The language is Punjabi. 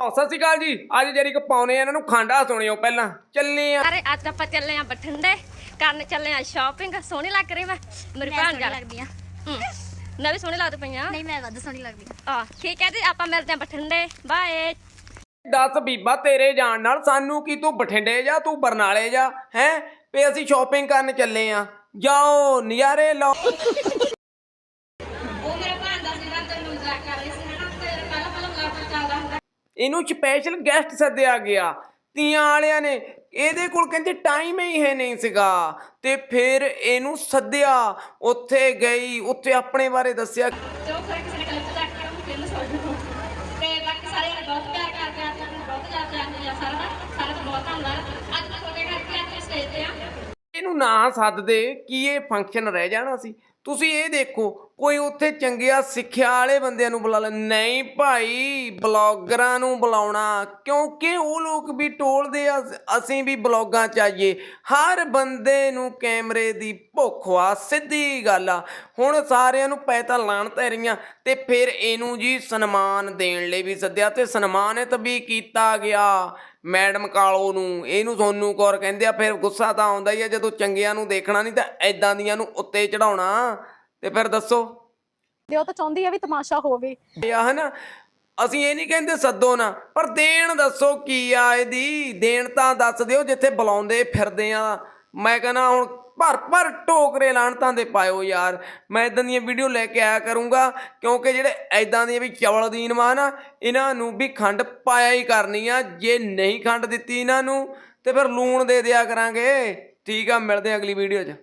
ਓ ਸਤਿ ਸ਼੍ਰੀ ਅਕਾਲ ਜੀ। ਅੱਜ ਜਿਹੜੀ ਕੋ ਪਾਉਨੇ ਆ ਇਹਨਾਂ ਨੂੰ ਖਾਂਡਾ ਸੁਣਿਓ ਪਹਿਲਾਂ। ਚੱਲੇ ਆ। ਅਰੇ ਅੱਜ ਆਪਾਂ ਚੱਲੇ ਆ ਬਠਿੰਡੇ। ਕਰਨ ਚੱਲੇ ਆ ਸ਼ਾਪਿੰਗ ਸੋਹਣੀ ਲੱਗ ਰਹੀ ਮੈਂ। ਮੇਰੀ ਭੈਣ ਸੋਹਣੀ ਜਾ। ਲੱਗਦੀ ਆ। ਮੈਂ ਵੀ ਸੋਹਣੀ ਲੱਗਦੀ ਪਈਆਂ ਨਹੀਂ ਮੈਂ ਵੱਧ ਸੋਹਣੀ ਲੱਗਦੀ ਆ। ਆ ਠੀਕ ਹੈ ਜੀ ਆਪਾਂ ਮਿਲਦੇ ਆ ਬਠਿੰਡੇ। ਬਾਏ ਦੱਸ ਬੀਬਾ ਤੇਰੇ ਜਾਣ ਨਾਲ ਸਾਨੂੰ ਕੀ ਤੂੰ ਬਠਿੰਡੇ ਜਾ ਤੂੰ ਬਰਨਾਲੇ ਜਾ ਹੈ? ਵੀ ਅਸੀਂ ਸ਼ਾਪਿੰਗ ਕਰਨ ਚੱਲੇ ਆ। ਜਾਓ ਨਜ਼ਾਰੇ ਲਓ ਉਹ ਮੇਰੇ ਭੈਣ ਦਾ ਸੀਗਾ ਤੇ ਮਜ਼ਾਕ ਕਰ ਰਹੀ ਸੀ ਹਨਾ ਤੇ ਪਹਿਲਾਂ ਪਹਿਲਾਂ ਮਜ਼ਾਕ ਚੱਲਦਾ ਹੁੰਦਾ ਇਹਨੂੰ ਸਪੈਸ਼ਲ ਗੈਸਟ ਸੱਦਿਆ ਗਿਆ। ਤੀਆਂ ਵਾਲਿਆਂ ਨੇ ਇਹਦੇ ਕੋਲ ਕਹਿੰਦੇ ਟਾਈਮ ਹੀ ਹੈ ਨਹੀਂ ਸੀਗਾ। ਤੇ ਫਿਰ ਇਹਨੂੰ ਸੱਦਿਆ। ਉੱਥੇ ਗਈ ਉੱਥੇ ਆਪਣੇ ਬਾਰੇ ਦੱਸਿਆ। ਤੇ ਉਹ ਫਿਰ ਕਿਸੇ ਨੇ ਕਲਿੱਪ ਚੱਕ ਕੇ ਉਹਨੂੰ ਫੇਮਸ ਹੋ ਜੂ ਤੇ ਬਾਕੀ ਸਾਰੇ ਜਣੇ ਬਹੁਤ ਪਿਆਰ ਕਰਦੇ ਆ ਤੇ ਬਹੁਤ ਜ਼ਿਆਦਾ ਚਾਹੁੰਦੇ ਆ ਸਾਰਾ ਦਾ। ਸਾਰਾ ਦਾ ਬਹੁਤ ਧੰਨਵਾਦ। ਅੱਜ ਮੈਂ ਤੁਹਾਡੇ ਕਰਕੇ ਅੱਜ ਸਟੇਜ ਤੇ ਆ। ਇਹਨੂੰ ਨਾ ਸੱਦਦੇ ਕੀ ਇਹ ਫੰਕਸ਼ਨ ਰਹਿ ਜਾਣਾ ਸੀ? ਤੁਸੀਂ ਇਹ ਦੇਖੋ, ਕੋਈ ਉੱਥੇ ਚੰਗਿਆ ਸਿੱਖਿਆ ਵਾਲੇ ਬੰਦਿਆਂ ਨੂੰ ਬੁਲਾ ਲੈ। ਨਹੀਂ ਭਾਈ, ਬਲੌਗਰਾਂ ਨੂੰ ਬੁਲਾਉਣਾ, ਕਿਉਂਕਿ ਉਹ ਲੋਕ ਵੀ ਟੋਲਦੇ ਆ, ਅਸੀਂ ਵੀ ਬਲੌਗਾਂ ਚ ਆਈਏ। ਹਰ ਬੰਦੇ ਨੂੰ ਕੈਮਰੇ ਦੀ ਭੁੱਖ ਆ, ਸਿੱਧੀ ਗੱਲ ਆ। ਹੁਣ ਸਾਰਿਆਂ ਨੂੰ ਪੈ ਤਾਂ ਲਾਣ ਤੇ ਰਹੀਆਂ, ਤੇ ਫਿਰ ਇਹਨੂੰ ਜੀ ਸਨਮਾਨ ਦੇਣ ਲਈ ਵੀ ਸੱਦਿਆ, ਤੇ ਸਨਮਾਨਿਤ ਵੀ ਕੀਤਾ ਗਿਆ ਮੈਡਮ ਕਾਲੋ ਨੂੰ। ਇਹਨੂੰ ਸੋਨੂ ਕੌਰ ਕਹਿੰਦੇ ਆ, ਫਿਰ ਗੁੱਸਾ ਤਾਂ ਆਉਂਦਾ ਹੀ ਆ, ਜਦੋਂ ਚੰਗਿਆਂ ਨੂੰ ਦੇਖਣਾ ਨਹੀਂ ਤਾਂ ਐਦਾਂ ਦੀਆਂ ਨੂੰ ਉੱਤੇ ਚੜਾਉਣਾ ਤੇ ਫਿਰ ਦੱਸੋ। ਤੇ ਉਹ ਤਾਂ ਚਾਹੁੰਦੀ ਆ ਵੀ ਤਮਾਸ਼ਾ ਹੋਵੇ। ਇਹ ਆ ਹਨਾ ਅਸੀਂ ਇਹ ਨਹੀਂ ਕਹਿੰਦੇ ਸੱਦੋ ਨਾ ਪਰ ਦੇਣ ਦੱਸੋ ਕੀ ਆ ਇਹਦੀ। ਦੇਣ ਤਾਂ ਦੱਸ ਦਿਓ ਜਿੱਥੇ ਬੁਲਾਉਂਦੇ ਫਿਰਦੇ ਆ। ਮੈਂ ਕਹਿੰਦਾ ਹੁਣ ਭਰ ਭਰ ਟੋਕਰੇ ਲਾਣਤਾਂ ਦੇ ਪਾਇਓ ਯਾਰ। ਮੈਂ ਇਦਾਂ ਦੀਆਂ ਵੀਡੀਓ ਲੈ ਕੇ ਆਇਆ ਕਰੂੰਗਾ ਕਿਉਂਕਿ ਜਿਹੜੇ ਐਦਾਂ ਦੀਆਂ ਵੀ ਚਵਲ ਦੀਨ ਮਾਂ ਨਾ ਇਹਨਾਂ ਨੂੰ ਵੀ ਖੰਡ ਪਾਇਆ ਹੀ ਕਰਨੀ ਆ। ਜੇ ਨਹੀਂ ਖੰਡ ਦਿੱਤੀ ਇਹਨਾਂ ਨੂੰ ਤੇ ਫਿਰ ਲੂਣ ਦੇ ਦਿਆ ਕਰਾਂਗੇ। ਠੀਕ ਆ ਮਿਲਦੇ ਆ ਅਗਲੀ ਵੀਡੀਓ 'ਚ।